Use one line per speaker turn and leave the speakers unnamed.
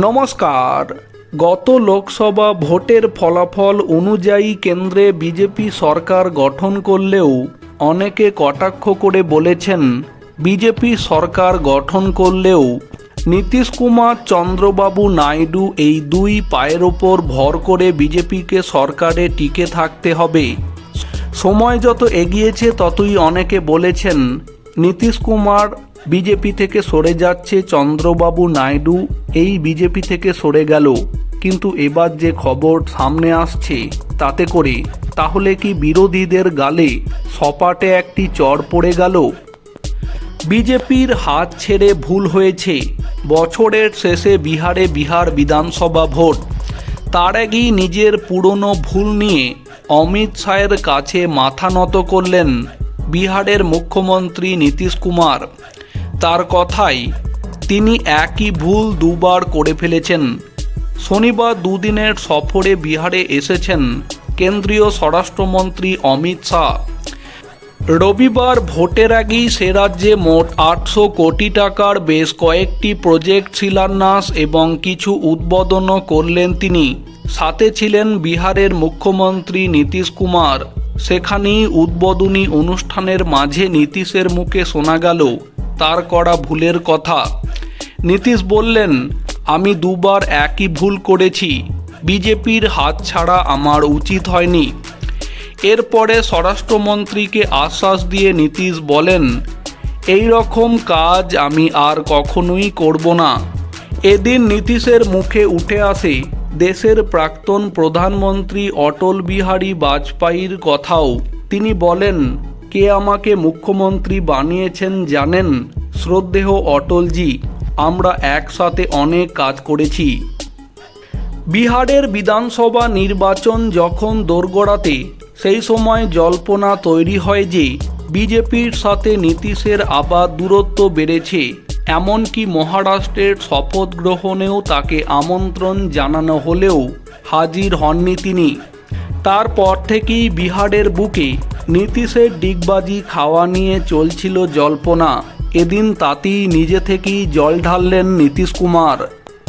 নমস্কার। গত লোকসভা ভোটের ফলাফল অনুযায়ী কেন্দ্রে বিজেপি সরকার গঠন করলেও অনেকে কটাক্ষ করে বলেছেন, বিজেপি সরকার গঠন করলেও নীতিশ কুমার চন্দ্রবাবু নাইডু এই দুই পায়ের ওপর ভর করে বিজেপিকে সরকারে টিকে থাকতে হবে। সময় যত এগিয়েছে, ততই অনেকে বলেছেন, নীতিশ কুমার বিজেপি থেকে সরে যাচ্ছে চন্দ্রবাবু নাইডু। এই বিজেপি থেকে সরে গেল। কিন্তু এবার যে খবর সামনে আসছে তাতে করে, তাহলে কি বিরোধীদের গালে সপাটে একটি চড় পড়ে গেল? বিজেপির হাত ছেড়ে ভুল হয়েছে। বছরের শেষে বিহারে বিহার বিধানসভা ভোট। তার আগেই নিজের পুরনো ভুল নিয়ে অমিত শাহের কাছে মাথা নত করলেন বিহারের মুখ্যমন্ত্রী নীতিশ কুমার। তার কথাই তিনি একই ভুল দুবার করে ফেলেছেন। শনিবার দুদিনের সফরে বিহারে এসেছেন কেন্দ্রীয় স্বরাষ্ট্রমন্ত্রী অমিত শাহ। রবিবার ভোটের আগেই সে রাজ্যে মোট আটশো কোটি টাকার বেশ কয়েকটি প্রজেক্ট শিলান্যাস এবং কিছু উদ্বোধনও করলেন তিনি। সাথে ছিলেন বিহারের মুখ্যমন্ত্রী নীতিশ কুমার। সেখানেই উদ্বোধনী অনুষ্ঠানের মাঝে নীতিশের মুখে শোনা গেল তার করা ভুলের কথা। নীতিশ বললেন, আমি দুবার একই ভুল করেছি। বিজেপির হাত ছাড়া আমার উচিত হয়নি। এরপরে স্বরাষ্ট্রমন্ত্রীকে আশ্বাস দিয়ে নীতিশ বলেন, এই রকম কাজ আমি আর কখনোই করব না। এদিন নীতিশের মুখে উঠে আসে দেশের প্রাক্তন প্রধানমন্ত্রী অটল বিহারী বাজপেয়ীর কথাও। তিনি বলেন কে আমাকে মুখ্যমন্ত্রী বানিয়েছেন জানেন? শ্রদ্ধেয় অটলজি, আমরা একসাথে অনেক কাজ করেছি। বিহারের বিধানসভা নির্বাচন যখন দোরগোড়াতে, সেই সময় জল্পনা তৈরি হয় যে, বিজেপির সাথে নীতিশের আবার দূরত্ব বেড়েছে। এমনকি মহারাষ্ট্রের শপথ গ্রহণেও তাকে আমন্ত্রণ জানানো হলেও হাজির হননি তিনি। তারপর থেকেই বিহারের বুকে নীতিশের ডিগবাজি খাওয়া নিয়ে চলছিল জল্পনা। এদিন তাতেই নিজে থেকেই জল ঢাললেন নীতিশ কুমার।